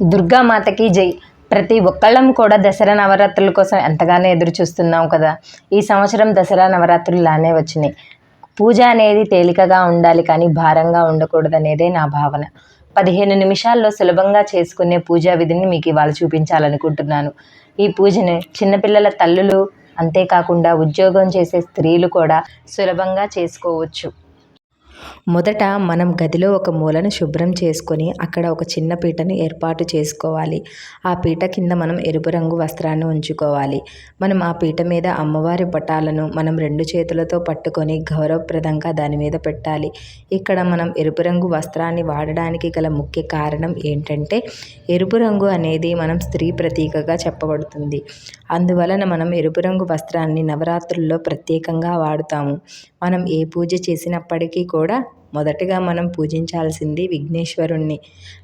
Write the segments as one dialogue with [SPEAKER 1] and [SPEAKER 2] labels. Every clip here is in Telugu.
[SPEAKER 1] దుర్గామాతకి జై. ప్రతి ఒక్కళ్ళం కూడా దసరా నవరాత్రుల కోసం ఎంతగానో ఎదురు చూస్తున్నాం కదా. ఈ సంవత్సరం దసరా నవరాత్రులు లానే వచ్చినాయి. పూజ అనేది తేలికగా ఉండాలి కానీ భారంగా ఉండకూడదు అనేదే నా భావన. పదిహేను నిమిషాల్లో సులభంగా చేసుకునే పూజా విధిని మీకు ఇవాళ చూపించాలనుకుంటున్నాను. ఈ పూజని చిన్నపిల్లల తల్లులు అంతేకాకుండా ఉద్యోగం చేసే స్త్రీలు కూడా సులభంగా చేసుకోవచ్చు. మొదట మనం గదిలో ఒక మూలను శుభ్రం చేసుకొని అక్కడ ఒక చిన్న పీటను ఏర్పాటు చేసుకోవాలి. ఆ పీట కింద మనం ఎరుపు రంగు వస్త్రాన్ని ఉంచుకోవాలి. మనం ఆ పీట మీద అమ్మవారి పటాలను మనం రెండు చేతులతో పట్టుకొని గౌరవప్రదంగా దాని మీద పెట్టాలి. ఇక్కడ మనం ఎరుపు రంగు వస్త్రాన్ని వాడడానికి గల ముఖ్య కారణం ఏంటంటే ఎరుపు రంగు అనేది మనం స్త్రీ ప్రతీకగా చెప్పబడుతుంది. అందువలన మనం ఎరుపు రంగు వస్త్రాన్ని నవరాత్రుల్లో ప్రత్యేకంగా వాడుతాము. మనం ఏ పూజ చేసినప్పటికీ కూడా మొదటగా మనం పూజించాల్సింది విఘ్నేశ్వరుణ్ణి.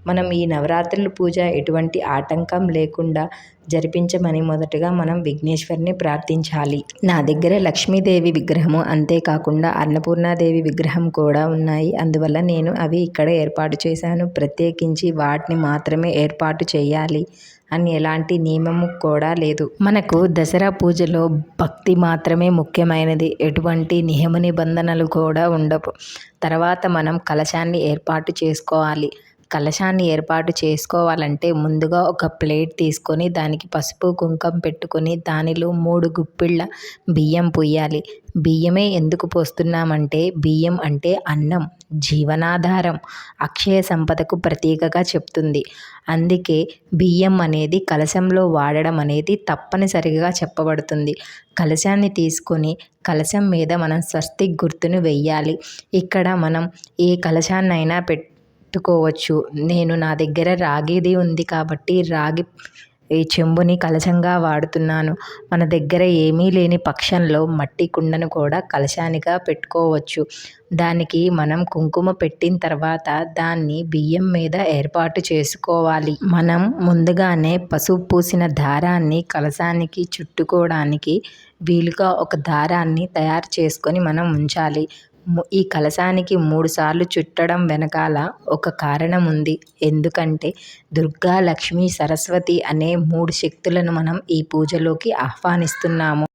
[SPEAKER 1] మనం ఈ నవరాత్రుల పూజ ఎటువంటి ఆటంకం లేకుండా జరిపించమని మొదటగా మనం విఘ్నేశ్వరిని ప్రార్థించాలి. నా దగ్గర లక్ష్మీదేవి విగ్రహము అంతేకాకుండా అన్నపూర్ణాదేవి విగ్రహం కూడా ఉన్నాయి. అందువల్ల నేను అవి ఇక్కడ ఏర్పాటు చేశాను. ప్రత్యేకించి వాటిని మాత్రమే ఏర్పాటు చేయాలి. అని ఎలాంటి నియమము కూడా లేదు. మనకు దసరా పూజలో భక్తి మాత్రమే ముఖ్యమైనది. ఎటువంటి నియమ నిబంధనలు కూడా ఉండవు. తర్వాత మనం కలశాన్ని ఏర్పాటు చేసుకోవాలి. కలశాన్ని ఏర్పాటు చేసుకోవాలంటే ముందుగా ఒక ప్లేట్ తీసుకొని దానికి పసుపు కుంకం పెట్టుకొని దానిలో మూడు గుప్పిళ్ళ బియ్యం పుయ్యాలి బియ్యమే ఎందుకు పోస్తున్నామంటే బియ్యం అంటే అన్నం జీవనాధారం అక్షయ సంపదకు ప్రతీకగా చెప్తుంది. అందుకే బియ్యం అనేది కలశంలో వాడడం అనేది తప్పనిసరిగా చెప్పబడుతుంది. కలశాన్ని తీసుకొని కలశం మీద మనం స్వస్తిక్ గుర్తును వెయ్యాలి. ఇక్కడ మనం ఏ కలశాన్నైనా పెట్టుకోవచ్చు నేను నా దగ్గర రాగిది ఉంది కాబట్టి రాగి ఈ చెంబుని కలశంగా వాడుతున్నాను. మన దగ్గర ఏమీ లేని పక్షంలో మట్టి కుండను కూడా కలశానిగా పెట్టుకోవచ్చు. దానికి మనం కుంకుమ పెట్టిన తర్వాత దాన్ని బియ్యం మీద ఏర్పాటు చేసుకోవాలి. మనం ముందుగానే పసుపు పూసిన దారాన్ని కలశానికి చుట్టుకోవడానికి వీలుగా ఒక దారాన్ని తయారు చేసుకొని మనం ఉంచాలి. ఈ కలశానికి మూడు సార్లు చుట్టడం వెనకాల ఒక కారణం ఉంది ఎందుకంటే దుర్గా లక్ష్మి సరస్వతి అనే మూడు శక్తులను మనం ఈ పూజలోకి ఆహ్వానిస్తున్నాము.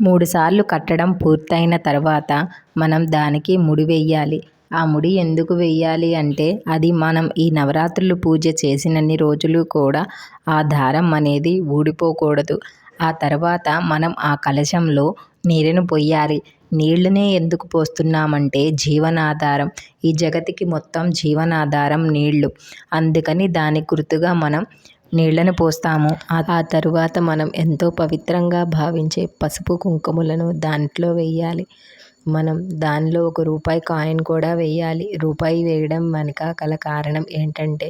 [SPEAKER 1] మూడు సార్లు కట్టడం పూర్తయిన తర్వాత మనం దానికి ముడి వెయ్యాలి. ఆ ముడి ఎందుకు వెయ్యాలి అంటే అది మనం ఈ నవరాత్రులు పూజ చేసినన్ని రోజులు కూడా ఆ దారం అనేది ఊడిపోకూడదు. ఆ తర్వాత మనం ఆ కలశంలో నీరును పొయ్యాలి. నీళ్ళనే ఎందుకు పోస్తున్నామంటే జీవనాధారం. ఈ జగతికి మొత్తం జీవనాధారం నీళ్ళు. అందుకని దాని గుర్తుగా మనం నీళ్ళను పోస్తాము. ఆ తరువాత మనం ఎంతో పవిత్రంగా భావించే పసుపు కుంకుమలను దాంట్లో వెయ్యాలి. మనం దానిలో ఒక రూపాయి కాయిన్ కూడా వెయ్యాలి. రూపాయి వేయడం వెనక గల కారణం ఏంటంటే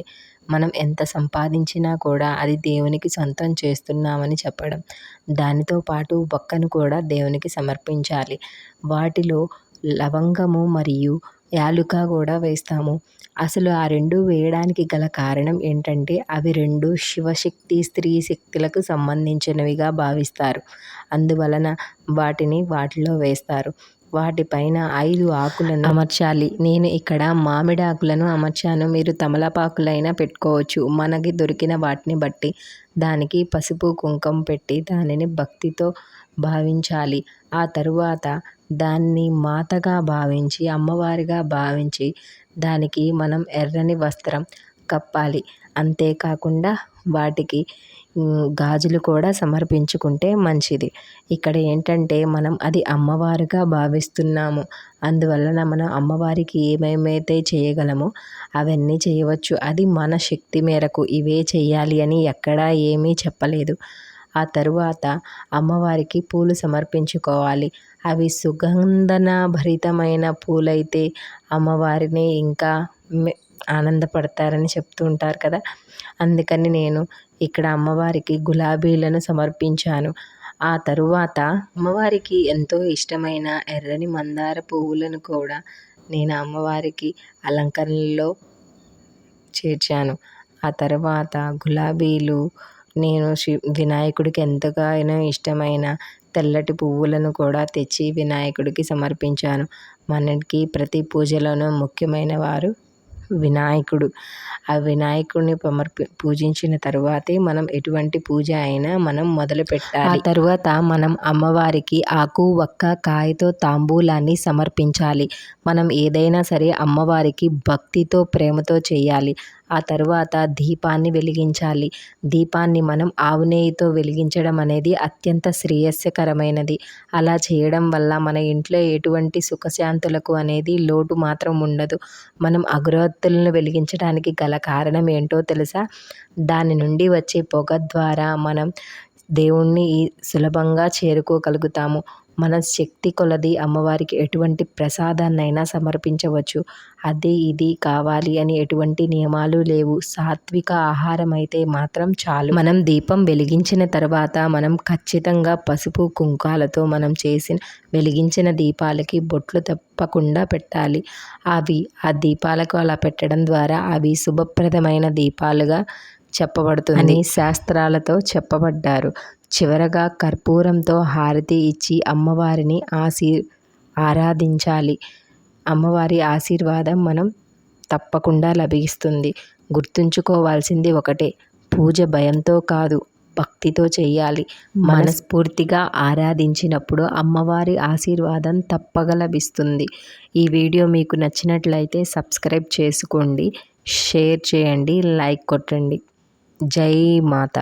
[SPEAKER 1] మనం ఎంత సంపాదించినా కూడా అది దేవునికి సొంతం చేస్తున్నామని చెప్పడం. దానితో పాటు బొక్కను కూడా దేవునికి సమర్పించాలి. వాటిలో లవంగము మరియు యాలుక కూడా వేస్తాము. అసలు ఆ రెండు వేయడానికి గల కారణం ఏంటంటే అవి రెండు శివశక్తి స్త్రీ శక్తులకు సంబంధించినవిగా భావిస్తారు. అందువలన వాటిని వాటిలో వేస్తారు. వాటిపైన ఐదు ఆకులను అమర్చాలి. నేను ఇక్కడ మామిడి ఆకులను అమర్చాను. మీరు తమలపాకులైనా పెట్టుకోవచ్చు. మనకి దొరికిన వాటిని బట్టి దానికి పసుపు కుంకుమ పెట్టి దానిని భక్తితో భావించాలి. ఆ తరువాత దాన్ని మాతగా భావించి అమ్మవారిగా భావించి దానికి మనం ఎర్రని వస్త్రం కప్పాలి. అంతేకాకుండా వాటికి గాజులు కూడా సమర్పించుకుంటే మంచిది. ఇక్కడ ఏంటంటే మనం అది అమ్మవారుగా భావిస్తున్నాము. అందువలన మనం అమ్మవారికి ఏమేమైతే చేయగలమో అవన్నీ చేయవచ్చు. అది మన శక్తి మేరకు ఇవే చేయాలి అని ఎక్కడా ఏమీ చెప్పలేదు. ఆ తరువాత అమ్మవారికి పూలు సమర్పించుకోవాలి. అవి సుగంధన భరితమైన పూలైతే అమ్మవారిని ఇంకా ఆనందపడతారని చెప్తూ ఉంటారు కదా. అందుకని నేను ఇక్కడ అమ్మవారికి గులాబీలను సమర్పించాను. ఆ తరువాత అమ్మవారికి ఎంతో ఇష్టమైన ఎర్రని మందార పువ్వులను కూడా నేను అమ్మవారికి అలంకరణలో చేర్చాను. ఆ తర్వాత గులాబీలు నేను శి వినాయకుడికి ఎంతగానో ఇష్టమైన తెల్లటి పువ్వులను కూడా తెచ్చి వినాయకుడికి సమర్పించాను. మనకి ప్రతి పూజలోనూ ముఖ్యమైన వారు వినాయకుడు. ఆ వినాయకుడిని సమర్పి పూజించిన తరువాతే మనం ఎటువంటి పూజ అయినా మనం మొదలు పెట్టాలి. ఆ తరువాత మనం అమ్మవారికి ఆకు వక్క కాయతో తాంబూలాన్ని సమర్పించాలి. మనం ఏదైనా సరే అమ్మవారికి భక్తితో ప్రేమతో చేయాలి. ఆ తరువాత దీపాన్ని వెలిగించాలి. దీపాన్ని మనం ఆవు నెయ్యితో వెలిగించడం అనేది అత్యంత శ్రేయస్కరమైనది. అలా చేయడం వల్ల మన ఇంట్లో ఎటువంటి సుఖశాంతులకు అనేది లోటు మాత్రం ఉండదు. మనం అగరొత్తులను వెలిగించడానికి గల కారణం ఏంటో తెలుసా? దాని నుండి వచ్చే పొగ ద్వారా మనం దేవుణ్ణి సులభంగా చేరుకోగలుగుతాము. మన శక్తి కొలది అమ్మవారికి ఎటువంటి ప్రసాదాన్నైనా సమర్పించవచ్చు. అది ఇది కావాలి అని ఎటువంటి నియమాలు లేవు. సాత్విక ఆహారం అయితే మాత్రం చాలు. మనం దీపం వెలిగించిన తర్వాత మనం ఖచ్చితంగా పసుపు కుంకాలతో మనం చేసిన వెలిగించిన దీపాలకి బొట్లు తప్పకుండా పెట్టాలి. అవి ఆ దీపాలకు అలా పెట్టడం ద్వారా అవి శుభప్రదమైన దీపాలుగా చెప్పబడుతుంది శాస్త్రాలతో చెప్పబడ్డారు. చివరగా కర్పూరంతో హారతి ఇచ్చి అమ్మవారిని ఆశీ ఆరాధించాలి. అమ్మవారి ఆశీర్వాదం మనం తప్పకుండా లభిస్తుంది. గుర్తుంచుకోవాల్సింది ఒకటే పూజ భయంతో కాదు భక్తితో చేయాలి మనస్ఫూర్తిగా ఆరాధించినప్పుడు అమ్మవారి ఆశీర్వాదం తప్పక లభిస్తుంది. ఈ వీడియో మీకు నచ్చినట్లయితే సబ్స్క్రైబ్ చేసుకోండి షేర్ చేయండి లైక్ కొట్టండి. జై మాత.